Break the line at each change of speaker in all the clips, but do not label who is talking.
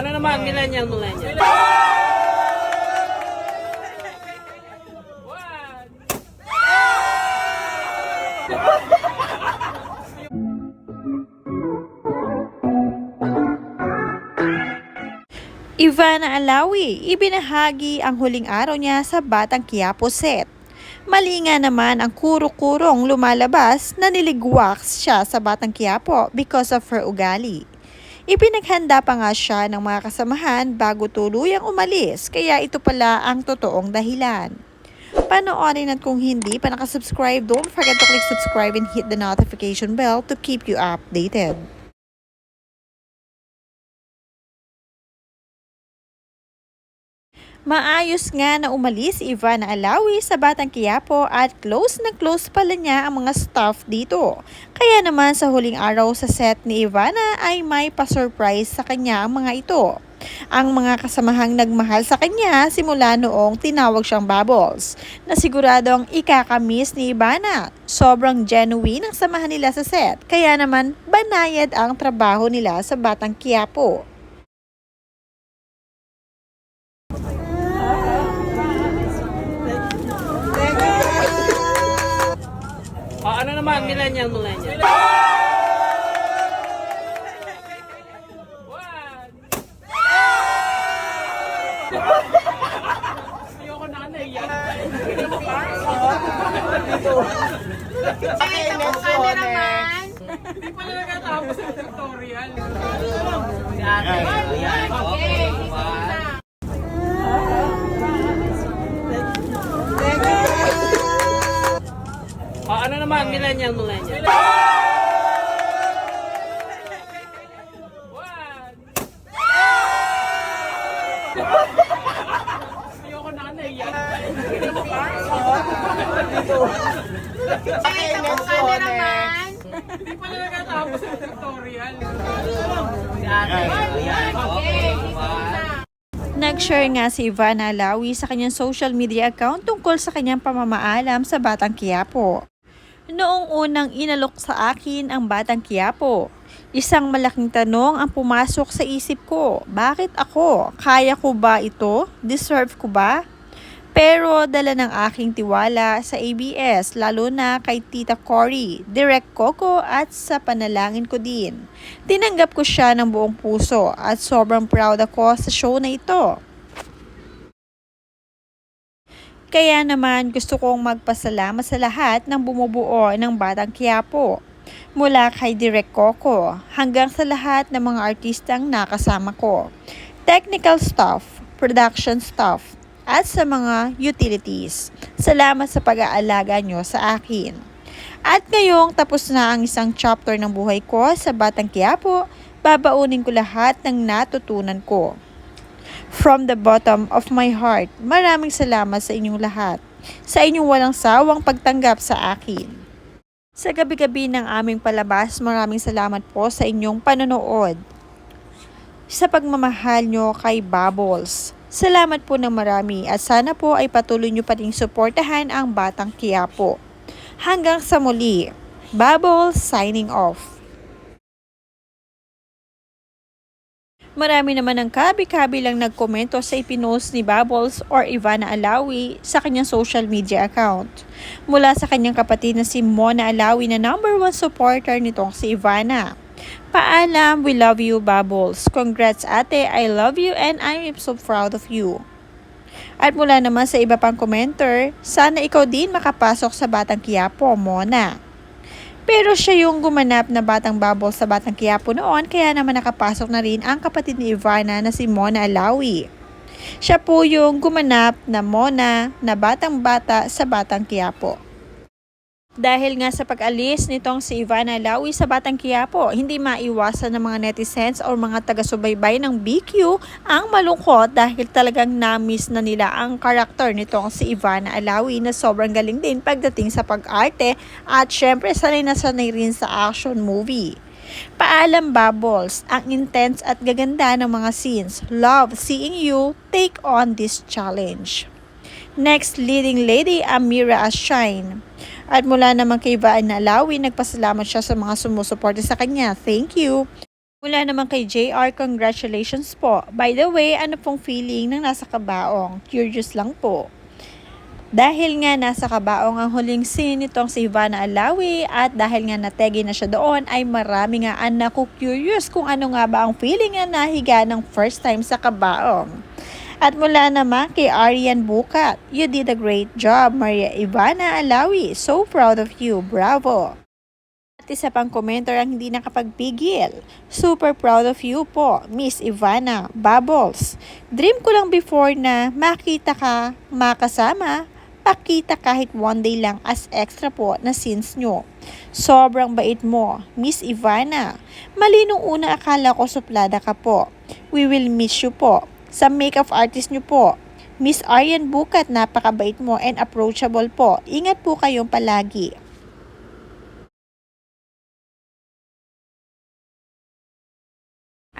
ano naman, millennial, millennial.
Ivana Alawi, ibinahagi ang huling araw niya sa Batang Quiapo set. Mali nga naman ang kuro-kurong lumalabas na niligwax siya sa Batang Quiapo because of her ugali. Ipinaghanda pa nga siya ng mga kasamahan bago tuluyang umalis kaya ito pala ang totoong dahilan. Panoorin at kung hindi pa nakasubscribe, don't forget to click subscribe and hit the notification bell to keep you updated. Maayos nga na umalis si Ivana Alawi sa Batang Quiapo at close na close pala niya ang mga staff dito. Kaya naman sa huling araw sa set ni Ivana ay may pa-surprise sa kanya ang mga ito. Ang mga kasamahang nagmahal sa kanya simula noong tinawag siyang Bubbles, na siguradong ikakamiss ni Ivana. Sobrang genuine ang samahan nila sa set, kaya naman banayad ang trabaho nila sa Batang Quiapo.
Naman, millennial, millennial. Ayoko na naiyak. Hindi pala nakatapos ang tutorial. Ayan. Ano naman, millennial, millennial. Ayoko na naiyak. Si ate. Ayan.
Nag-share nga si Ivana Alawi sa kanyang social media account tungkol sa kanyang pamamaalam sa Batang Quiapo. Noong unang inalok sa akin ang Batang Quiapo, isang malaking tanong ang pumasok sa isip ko. Bakit ako? Kaya ko ba ito? Deserve ko ba? Pero dala ng aking tiwala sa ABS, lalo na kay Tita Cory, Direct Coco at sa panalangin ko din. Tinanggap ko siya ng buong puso at sobrang proud ako sa show na ito. Kaya naman gusto kong magpasalamat sa lahat ng bumubuo ng Batang Quiapo. Mula kay Direk Coco hanggang sa lahat ng mga artistang nakasama ko. Technical staff, production staff, at sa mga utilities. Salamat sa pag-aalaga nyo sa akin. At ngayong tapos na ang isang chapter ng buhay ko sa Batang Quiapo, babaunin ko lahat ng natutunan ko. From the bottom of my heart, maraming salamat sa inyong lahat. Sa inyong walang sawang pagtanggap sa akin. Sa gabi-gabi ng aming palabas, maraming salamat po sa inyong panonood. Sa pagmamahal nyo kay Bubbles. Salamat po ng marami at sana po ay patuloy nyo pa rin suportahan ang Batang Quiapo. Hanggang sa muli, Bubbles signing off. Marami naman ng kabi-kabi lang nagkomento sa ipinost ni Bubbles or Ivana Alawi sa kanyang social media account. Mula sa kanyang kapatid na si Mona Alawi na number one supporter nitong si Ivana. Paalam, we love you Bubbles. Congrats ate, I love you and I'm so proud of you. At mula naman sa iba pang commenter, sana ikaw din makapasok sa Batang Quiapo, Mona. Pero siya yung gumanap na batang bubble sa Batang Quiapo noon kaya naman nakapasok na rin ang kapatid ni Ivana na si Mona Alawi. Siya po yung gumanap na Mona na batang bata sa Batang Quiapo. Dahil nga sa pag-alis nitong si Ivana Alawi sa Batang Quiapo, hindi maiwasan ng mga netizens o mga taga-subaybay ng BQ ang malungkot dahil talagang na-miss na nila ang karakter nitong si Ivana Alawi na sobrang galing din pagdating sa pag-arte at syempre sanay na sanay rin sa action movie. Paalam Bubbles, ang intense at gaganda ng mga scenes. Love seeing you take on this challenge. Next leading lady, Amira Ashine. At mula naman kay Vaan Alawi, nagpasalamat siya sa mga sumusuporte sa kanya. Thank you. Mula naman kay JR, congratulations po. By the way, ano pong feeling ng nasa kabaong? Curious lang po. Dahil nga nasa kabaong ang huling scene nitong si Ivana Alawi at dahil nga nategi na siya doon ay marami nga ang naku-curious kung ano nga ba ang feeling na nahiga ng first time sa kabaong. At mula naman kay Arian Bukat, you did a great job Maria Ivana Alawi. So proud of you. Bravo! At isa pang commenter ang hindi nakapagpigil. Super proud of you po, Miss Ivana Bubbles. Dream ko lang before na makita ka, makasama, pakita kahit one day lang as extra po na scenes nyo. Sobrang bait mo, Miss Ivana. Mali nung una akala ko suplada ka po. We will miss you po. Sa makeup artist nyo po. Miss Arian Bukat, napakabait mo and approachable po. Ingat po kayong palagi.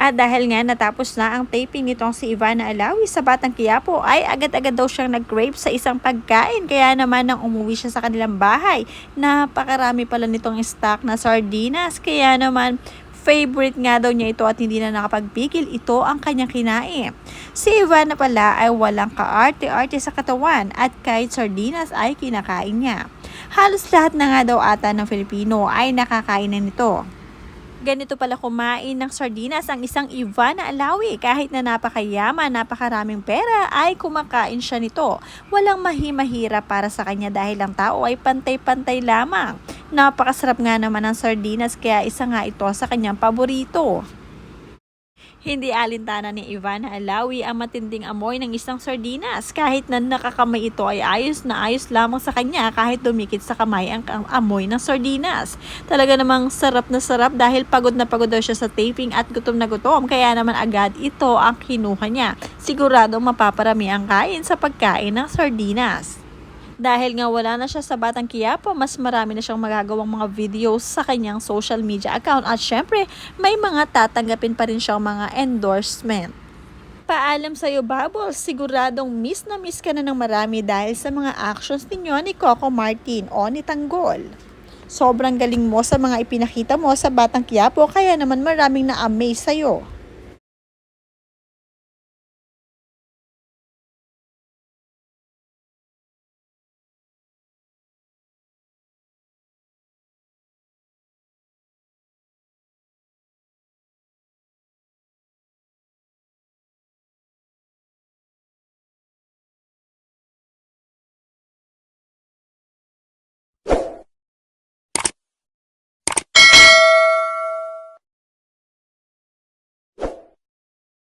At dahil nga natapos na ang taping nitong si Ivana Alawi sa Batang Quiapo ay agad-agad daw siyang nag-crave sa isang pagkain. Kaya naman nang umuwi siya sa kanilang bahay, napakarami pala nitong stock na sardinas. Kaya naman favorite nga daw niya ito at hindi na nakapagpigil. Ito ang kanyang kinain. Si Ivana pala ay walang kaarte-arte sa katawan at kahit sardinas ay kinakain niya. Halos lahat na nga daw ata ng Filipino ay nakakain na nito. Ganito pala kumain ng sardinas ang isang Ivana Alawi. Kahit na napakayaman, napakaraming pera, ay kumakain siya nito. Walang mahimahira para sa kanya dahil ang tao ay pantay-pantay lamang. Napakasarap nga naman ng sardinas kaya isa nga ito sa kanyang paborito. Hindi alintana ni Ivana Alawi ang matinding amoy ng isang sardinas. Kahit na nakakamay ito ay ayos na ayos lamang sa kanya kahit dumikit sa kamay ang, amoy ng sardinas. Talaga namang sarap na sarap dahil pagod na pagod daw siya sa taping at gutom na gutom. Kaya naman agad ito ang kinuha niya. Sigurado mapaparami ang kain sa pagkain ng sardinas. Dahil nga wala na siya sa Batang Quiapo, mas marami na siyang magagawang mga videos sa kanyang social media account. At syempre, may mga tatanggapin pa rin siyang mga endorsement. Paalam sa'yo, Bubbles, siguradong miss na miss ka na ng marami dahil sa mga actions ninyo ni Coco Martin o ni Tanggol. Sobrang galing mo sa mga ipinakita mo sa Batang Quiapo kaya naman maraming na-amaze sa'yo.